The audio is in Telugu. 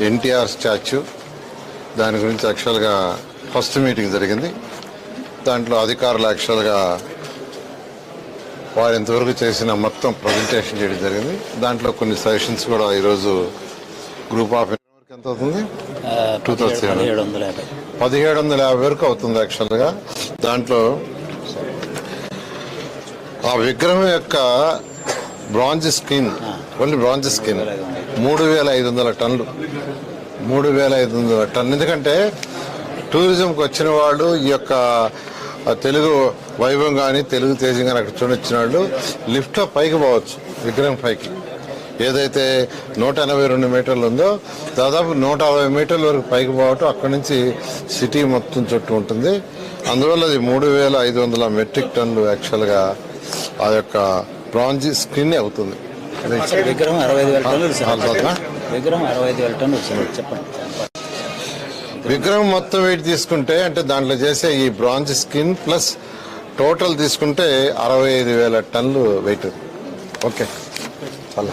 ఎన్టీఆర్ స్టాచ్యూ. దాని గురించి యాక్చువల్గా ఫస్ట్ మీటింగ్ జరిగింది. దాంట్లో అధికారులు యాక్చువల్గా వారు ఇంతవరకు చేసిన మొత్తం ప్రజెంటేషన్ చేయడం జరిగింది. దాంట్లో కొన్ని సజెషన్స్ కూడా ఈరోజు గ్రూప్ ఆఫ్ ఎంత అవుతుంది? టూ థౌసండ్ పదిహేడు వందల యాభై. వరకు అవుతుంది యాక్చువల్గా దాంట్లో ఆ విగ్రహం యొక్క bronze skin. Only bronze skin. మూడు వేల ఐదు వందల టన్నులు. మూడు వేల ఐదు వందల టన్ను. ఎందుకంటే టూరిజంకి వచ్చిన వాళ్ళు ఈ యొక్క తెలుగు వైభవం కానీ తెలుగు తేజం కానీ అక్కడ చూడొచ్చిన వాళ్ళు లిఫ్ట్లో పైకి పోవచ్చు విగ్రహం పైకి. ఏదైతే నూట ఎనభై రెండు మీటర్లు ఉందో దాదాపు నూట అరవై మీటర్ల వరకు పైకి పోవటం అక్కడి నుంచి సిటీ మొత్తం చుట్టూ ఉంటుంది. అందువల్ల అది మూడు వేల ఐదు వందల మెట్రిక్ టన్నులు యాక్చువల్గా ఆ యొక్క బ్రాంజ్ స్క్రీన్ అవుతుంది. విగ్రహం అరవై ఐదు వేల టన్నులు సార్? విగ్రహం అరవై ఐదు వేల టన్నులు సార్ చెప్పండి. విగ్రహం మొత్తం వెయిట్ తీసుకుంటే అంటే దాంట్లో చేసే ఈ బ్రాంజ్ స్కిన్ ప్లస్ టోటల్ తీసుకుంటే అరవై ఐదు వేల టన్నులు వెయిట్. ఓకే. చాలా.